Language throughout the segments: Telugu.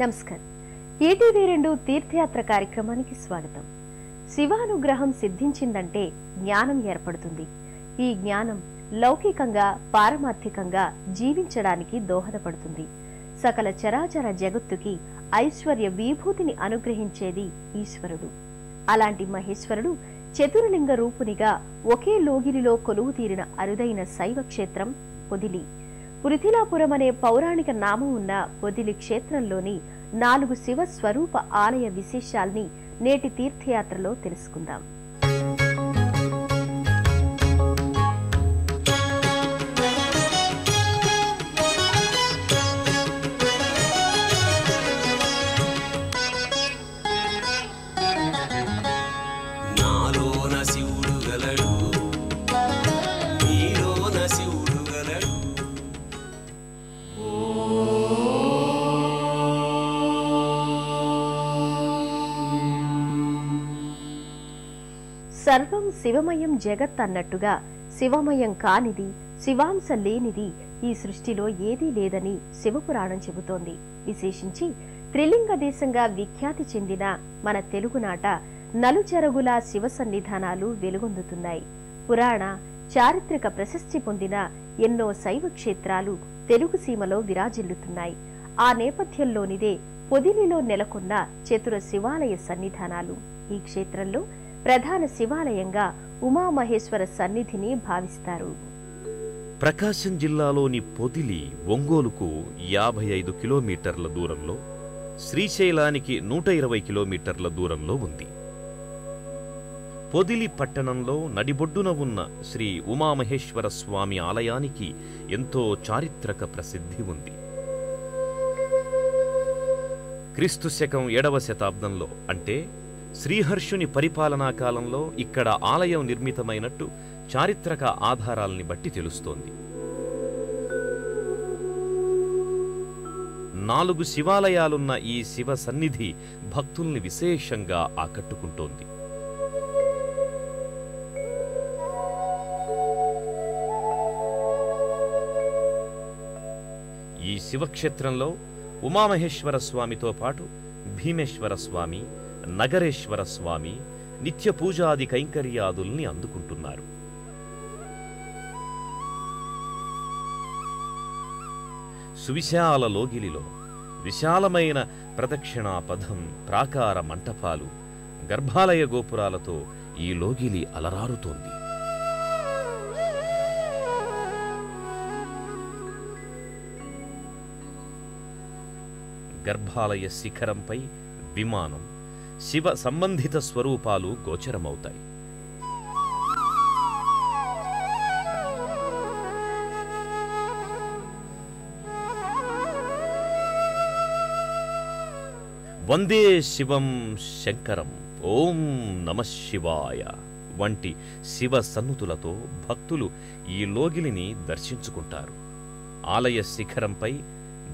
నమస్కారం. ఈటీవీ రెండు తీర్థయాత్ర కార్యక్రమానికి స్వాగతం. శివానుగ్రహం సిద్ధించిందంటే జ్ఞానం ఏర్పడుతుంది. ఈ జ్ఞానం లౌకికంగా పారమార్థికంగా జీవించడానికి దోహదపడుతుంది. సకల చరాచర జగత్తుకి ఐశ్వర్య విభూతిని అనుగ్రహించేది ఈశ్వరుడు. అలాంటి మహేశ్వరుడు చతుర్లింగ రూపునిగా ఒకే లోగిరిలో కొలువు తీరిన అరుదైన శైవ క్షేత్రం పొదిలి పృథిలాపురం అనే పౌరాణిక నామం ఉన్న పొదిలి క్షేత్రంలోని నాలుగు శివ స్వరూప ఆలయ విశేషాల్ని నేటి తీర్థయాత్రలో తెలుసుకుందాం. నాలోన శివుడు గలడు. సర్వం శివమయం జగత్ అన్నట్టుగా శివమయం కానిది శివాంశ లేనిది ఈ సృష్టిలో ఏదీ లేదని శివపురాణం చెబుతోంది. విశేషించి త్రిలింగ దేశంగా విఖ్యాతి చెందిన మన తెలుగునాట నలుచెరగుల శివ సన్నిధానాలు వెలుగొందుతున్నాయి. పురాణ చారిత్రక ప్రశస్తి పొందిన ఎన్నో శైవ క్షేత్రాలు తెలుగు సీమలో విరాజిల్లుతున్నాయి. ఆ నేపథ్యంలోనిదే పొదిలిలో నెలకొన్న చతుర శివాలయ సన్నిధానాలు. ఈ క్షేత్రంలో ప్రధాన శివాలయంగా ఉమామహేశ్వర సన్నిధిని భావిస్తారు. ప్రకాశం జిల్లాలోని పొదిలి ఒంగోలుకు యాభై ఐదు కిలోమీటర్ల దూరంలో శ్రీశైలానికి నూట ఇరవై కిలోమీటర్ల దూరంలో ఉంది. పొదిలి పట్టణంలో నడిబొడ్డున ఉన్న శ్రీ ఉమామహేశ్వర స్వామి ఆలయానికి ఎంతో చారిత్రక ప్రసిద్ధి ఉంది. క్రీస్తు శకం ఏడవ శతాబ్దంలో అంటే శ్రీహర్షుని పరిపాలనా కాలంలో ఇక్కడ ఆలయం నిర్మితమైనట్టు చారిత్రక ఆధారాల్ని బట్టి తెలుస్తోంది. నాలుగు శివాలయాలున్న ఈ శివ సన్నిధి భక్తుల్ని విశేషంగా ఆకట్టుకుంటోంది. ఈ శివక్షేత్రంలో ఉమామహేశ్వర స్వామితో పాటు భీమేశ్వర స్వామి నగరేశ్వర స్వామి నిత్య పూజాది కైంకర్యాదుల్ని అందుకుంటున్నారు. సువిశాల లోగిలిలో విశాలమైన ప్రదక్షిణా పథం ప్రాకార మంటపాలు గర్భాలయ గోపురాలతో ఈ లోగిలి అలరారుతోంది. గర్భాలయ శిఖరంపై విమానం శివ సంబంధిత స్వరూపాలు గోచరమవుతాయి. వందే శివం శంకరం ఓం నమ శివాయ వంటి శివ సన్నుతులతో భక్తులు ఈ లోగిలిని దర్శించుకుంటారు. ఆలయ శిఖరంపై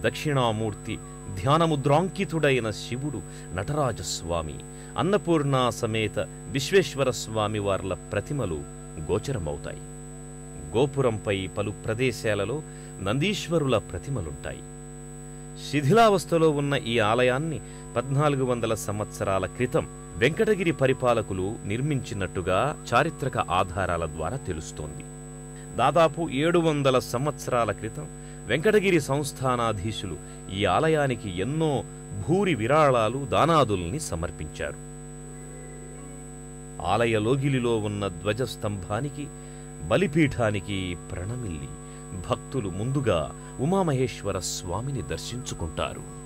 దక్షిణామూర్తి ధ్యానముద్రాంకితుడైన శివుడు నటరాజస్వామి అన్నపూర్ణ సమేత విశ్వేశ్వర స్వామి వార్ల ప్రతిమలు గోచరమవుతాయి. గోపురంపై పలు ప్రదేశాలలో నందీశ్వరుల ప్రతిమలుంటాయి. శిథిలావస్థలో ఉన్న ఈ ఆలయాన్ని పద్నాలుగు వందల సంవత్సరాల క్రితం వెంకటగిరి పరిపాలకులు నిర్మించినట్టుగా చారిత్రక ఆధారాల ద్వారా తెలుస్తోంది. దాదాపు ఏడు వందల సంవత్సరాల క్రితం వెంకటగిరి సంస్థానాధీశులు ఈ ఆలయానికి ఎన్నో భూరి విరాళాలు దానాదుల్ని సమర్పించారు. ఆలయ లోగిలిలో ఉన్న ధ్వజస్తంభానికి బలిపీఠానికి ప్రణమిల్లి భక్తులు ముందుగా ఉమామహేశ్వర స్వామిని దర్శించుకుంటారు.